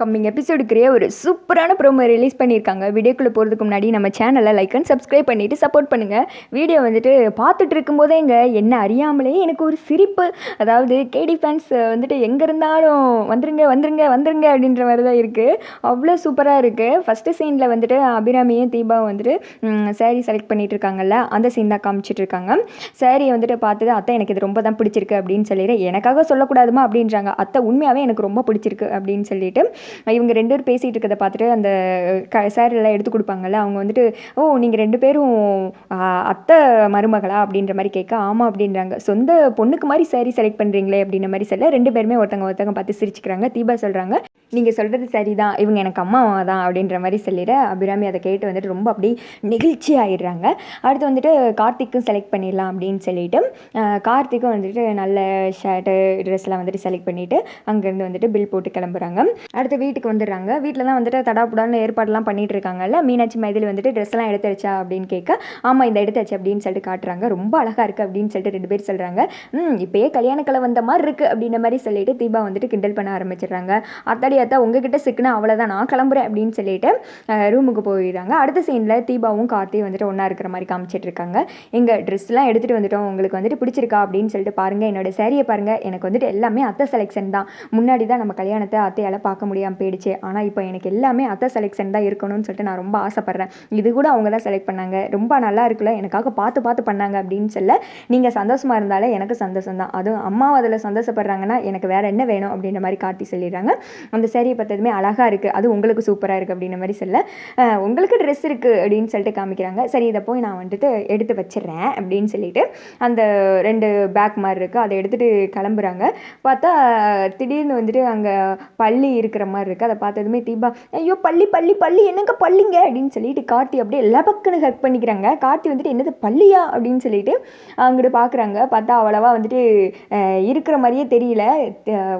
Coming எபிசோடுக்குரிய ஒரு சூப்பரான promo release பண்ணியிருக்காங்க. வீடியோக்குள்ளே போகிறதுக்கு முன்னாடி நம்ம சேனலை லைக் அண்ட் சப்ஸ்கிரைப் பண்ணிவிட்டு சப்போர்ட் பண்ணுங்கள் வீடியோ வந்துட்டு பார்த்துட்டு இருக்கும்போதே இங்கே என்ன அறியாமலே எனக்கு ஒரு சிரிப்பு. அதாவது கேடி ஃபேன்ஸ் வந்துட்டு எங்கே இருந்தாலும் வந்துருங்க வந்துருங்க வந்துருங்க அப்படின்ற மாதிரி தான் இருக்குது அவ்வளோ சூப்பராக இருக்குது ஃபஸ்ட்டு சீனில் வந்துட்டு அபிராமியும் தீபாவும் வந்துட்டு சாரீ செலக்ட் பண்ணிட்டு இருக்காங்கல்ல அந்த சீன் தான் காமிச்சிட்டு இருக்காங்க. சாரியை வந்துட்டு பார்த்தது அத்தை எனக்கு இது ரொம்ப தான் பிடிச்சிருக்கு அப்படின்னு சொல்லிடுறேன் எனக்காக சொல்லக்கூடாதுமா? அப்படின்றாங்க. அத்தை உண்மையாகவே எனக்கு ரொம்ப பிடிச்சிருக்கு அப்படின்னு சொல்லிட்டு இவங்க ரெண்டு பேர் பேசிகிட்டு இருக்கிறத பார்த்துட்டு அந்த க சாரெல்லாம் எடுத்து கொடுப்பாங்கல்ல அவங்க வந்துட்டு ஓ நீங்கள் ரெண்டு பேரும் அத்தை மருமகளா? அப்படின்ற மாதிரி கேட்க ஆமாம் அப்படின்றாங்க. சொந்த பொண்ணுக்கு மாதிரி சாரி செலக்ட் பண்ணுறீங்களே அப்படின்ற மாதிரி சொல்ல ரெண்டு பேருமே ஒருத்தங்க ஒருத்தங்க பார்த்து சிரிச்சுக்கிறாங்க. தீபா சொல்கிறாங்க நீங்கள் சொல்கிறது சரிதான் இவங்க எனக்கு அம்மாவா தான் அப்படின்ற மாதிரி சொல்லிட அபிராமி அதை கேட்டு வந்துட்டு ரொம்ப அப்படி நெகிழ்ச்சி ஆயிடுறாங்க. அடுத்து வந்துட்டு கார்த்திக்கும் செலக்ட் பண்ணிடலாம் அப்படின்னு சொல்லிட்டு கார்த்திக்கும் வந்துட்டு நல்ல ஷர்ட்டு ட்ரெஸ்லாம் வந்துட்டு செலக்ட் பண்ணிவிட்டு அங்கேருந்து வந்துட்டு பில் போட்டு கிளம்புறாங்க. அடுத்து வீட்டுக்கு வந்துடுறாங்க. வீட்டில் தான் வந்துட்டு தடாப்புடான்னு ஏற்பாடுலாம் பண்ணிட்டு இருக்காங்கல்ல மீனாட்சி மைதில் வந்துட்டு ட்ரெஸ்லாம் எடுத்துருச்சா அப்படின்னு கேட்க ஆமாம் இந்த எடுத்தாச்சு அப்படின்னு சொல்லிட்டு காட்டுறாங்க. ரொம்ப அழகாக இருக்குது அப்படின்னு சொல்லிட்டு ரெண்டு பேர் சொல்கிறாங்க ம் இப்போயே கல்யாணக்கலை வந்த மாதிரி இருக்குது அப்படின்ற மாதிரி சொல்லிட்டு தீபா வந்துட்டு கிண்டல் பண்ண ஆரம்பிச்சிடுறாங்க. அத்தாடி அத்தா உங்ககிட்ட சிக்கினா அவ்வளோதான் நான் கிளம்புறேன் அப்படின்னு சொல்லிட்டு ரூமுக்கு போயிடுறாங்க. அடுத்த சீனில் தீபாவும் கார்த்தியும் வந்துட்டு ஒன்றா இருக்கிற மாதிரி காமிச்சிட்டு இருக்காங்க எங்கள் ட்ரெஸ்லாம் எடுத்துகிட்டு வந்துட்டோம். உங்களுக்கு வந்துட்டு பிடிச்சிருக்கா? அப்படின்னு சொல்லிட்டு பாருங்கள் என்னோட சேரீயை பாருங்கள் எனக்கு வந்துட்டு எல்லாமே அத்தை செலெக்ஷன் தான். முன்னாடி தான் நம்ம கல்யாணத்தை அத்தையால் பார்க்க முடியாமல் போயிடுச்சு. ஆனால் இப்போ எனக்கு எல்லாமே அத்தை செலெக்ஷன் தான் இருக்கணும்னு சொல்லிட்டு நான் ரொம்ப ஆசைப்பட்றேன். இது கூட அவங்க தான் செலக்ட் பண்ணாங்க. ரொம்ப நல்லா இருக்குல்ல எனக்காக பார்த்து பார்த்து பண்ணாங்க அப்படின்னு சொல்ல நீங்கள் சந்தோஷமாக இருந்தாலே எனக்கு சந்தோஷம் தான். அதுவும் அம்மா அதில் சந்தோஷப்படுறாங்கன்னா எனக்கு வேறு என்ன வேணும் அப்படின்ற மாதிரி கார்த்தி சொல்லிடுறாங்க. அந்த சேரீயை பார்த்ததுமே அழகாக இருக்குது அது உங்களுக்கு சூப்பராக இருக்குது அப்படின்ற மாதிரி சொல்ல உங்களுக்கு ட்ரெஸ் இருக்குது அப்படின்னு சொல்லிட்டு காமிக்கிறாங்க. சரி இதை போய் நான் வந்துட்டு எடுத்து வச்சிடுறேன் அப்படின்னு சொல்லிட்டு அந்த ரெண்டு பேக் மாதிரி இருக்குது அதை எடுத்துகிட்டு கிளம்புறாங்க. பார்த்தா திடீர்னு வந்துட்டு அங்கே பள்ளி இருக்கிற மாதிரி இருக்குது அதை பார்த்ததுமே தீபா ஐயோ பள்ளி பள்ளி பள்ளி என்னங்க பள்ளிங்க? அப்படின்னு சொல்லிட்டு கார்த்தி அப்படியே லபக்குன்னு ஹக் பண்ணிக்கிறாங்க. கார்த்தி வந்துட்டு என்னது பள்ளியா? அப்படின்னு சொல்லிட்டு அங்கிட்டு பார்க்குறாங்க. பார்த்தா அவ்வளவா வந்துட்டு இருக்கிற மாதிரியே தெரியல.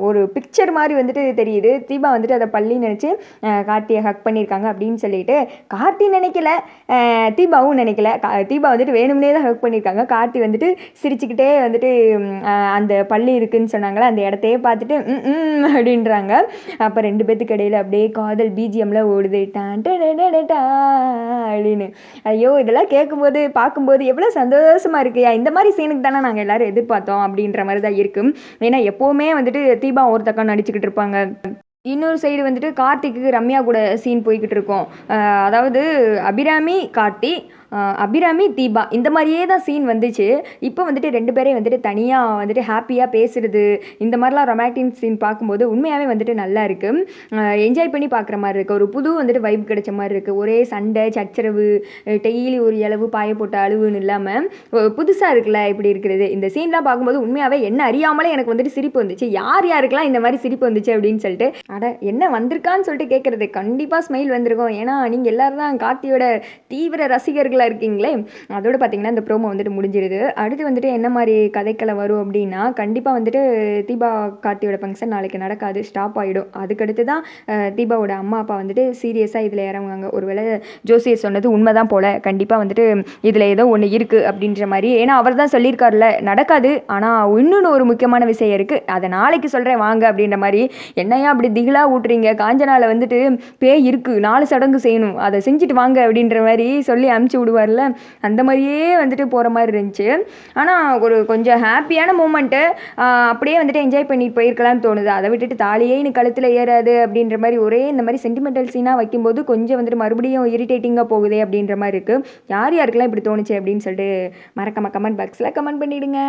ஒரு பிக்சர் மாதிரி வந்துட்டு தெரியுது. தீபா வந்துட்டு அதை பள்ளின்னு நினச்சி கார்த்தியை ஹக் பண்ணியிருக்காங்க அப்படின்னு சொல்லிட்டு கார்த்தி நினைக்கல. தீபாவும் நினைக்கல. கா- தீபா வந்துட்டு வேணும்னே தான் ஹக் பண்ணியிருக்காங்க. கார்த்தி வந்துட்டு சிரிச்சுக்கிட்டே வந்துட்டு அந்த பள்ளி இருக்குதுன்னு சொன்னாங்களே அந்த இடத்தையே பார்த்துட்டு ம் அப்படின்றாங்க. அப்போ ரெண்டு பேத்துக்கு இடையில அப்படியே காதல் பிஜிஎம்ல ஓடுது. டான் அப்படின்னு. ஐயோ இதெல்லாம் கேட்கும்போது பார்க்கும்போது எவ்வளோ சந்தோஷமா இருக்குயா இந்த மாதிரி சீனுக்கு தானே நாங்கள் எல்லாரும் எதிர்பார்த்தோம் அப்படின்ற மாதிரி தான் இருக்கும். ஏன்னா எப்போவுமே வந்துட்டு தீபா ஒருத்தக்கம் நடிச்சுக்கிட்டு இருப்பாங்க. இன்னொரு சைடு வந்துட்டு கார்த்திக்கு ரம்யா கூட சீன் போய்கிட்டு இருக்கோம். அதாவது அபிராமி கார்த்தி அபிராமி தீபா இந்த மாதிரியே தான் சீன் வந்துச்சு. இப்போ வந்துட்டு ரெண்டு பேரையும் வந்துட்டு தனியாக வந்துட்டு ஹாப்பியாக பேசுறது இந்த மாதிரிலாம் ரொமான்டிக் சீன் பார்க்கும்போது உண்மையாகவே வந்துட்டு நல்லா இருக்குது என்ஜாய் பண்ணி பார்க்குற மாதிரி இருக்குது ஒரு புது வந்துட்டு வைப் கிடைச்ச மாதிரி இருக்குது ஒரே சண்டை சச்சரவு டெய்லி ஒரு இளவு பாய போட்ட அழுவுன்னு இல்லாமல் புதுசாக இருக்குல்ல இப்படி இருக்கிறது. இந்த சீன்லாம் பார்க்கும்போது உண்மையாகவே என்ன அறியாமலே எனக்கு வந்துட்டு சிரிப்பு வந்துச்சு. யார் யாருக்கெல்லாம் இந்த மாதிரி சிரிப்பு வந்துச்சு அப்படின்னு சொல்லிட்டு அட என்ன வந்திருக்கான்னு சொல்லிட்டு கேட்குறது கண்டிப்பாக ஸ்மைல் வந்திருக்கும். ஏன்னா நீங்கள் எல்லோரும் தான் கார்த்தியோட தீவிர ரசிகர்கள் ரசிகர்களாக இருக்கீங்களே? அதோட பார்த்தீங்கன்னா இந்த ப்ரோமோ வந்துட்டு முடிஞ்சிருது. அடுத்து வந்துட்டு என்ன மாதிரி கதைக்களை வரும் அப்படின்னா கண்டிப்பாக வந்துட்டு தீபா கார்த்தியோட ஃபங்க்ஷன் நாளைக்கு நடக்காது. ஸ்டாப் ஆகிடும் அதுக்கடுத்து தான் தீபாவோட அம்மா அப்பா வந்துட்டு சீரியஸாக இதில் இறங்குவாங்க. ஒருவேளை ஜோசியர் சொன்னது உண்மைதான் போல. கண்டிப்பாக வந்துட்டு இதில் ஏதோ ஒன்று இருக்குது அப்படின்ற மாதிரி. ஏன்னா அவர் தான் சொல்லியிருக்காருல நடக்காது. ஆனால் இன்னொன்று ஒரு முக்கியமான விஷயம் இருக்குது அதை நாளைக்கு சொல்கிறேன் வாங்க அப்படின்ற மாதிரி. என்னையா அப்படி திகிலாக ஊட்டுறீங்க? காஞ்சனாவில் வந்துட்டு பேய் இருக்குது நாலு சடங்கு செய்யணும். அதை செஞ்சுட்டு வாங்க அப்படின்ற மாதிரி சொல்லி அமுச்சு விடுவார்ல? அந்த மாதிரியே வந்துட்டு போகிற மாதிரி இருந்துச்சு. ஆனால் ஒரு கொஞ்சம் ஹாப்பியான மூமெண்ட்டு அப்படியே வந்துட்டு என்ஜாய் பண்ணிட்டு போயிருக்கலாம்னு தோணுது. அதை விட்டுட்டு தாலியே இனி கழுத்தில் ஏறாது அப்படின்ற மாதிரி ஒரே இந்த மாதிரி சென்டிமெண்டல் சீனாக வைக்கும்போது கொஞ்சம் வந்துட்டு மறுபடியும் இரிட்டேட்டிங்காக போகுதே அப்படின்ற மாதிரி இருக்குது யார் யாருக்கெல்லாம் இப்படி தோணுச்சு அப்படின்னு சொல்லிட்டு மறக்காம கமெண்ட் பாக்ஸில் கமெண்ட் பண்ணிவிடுங்க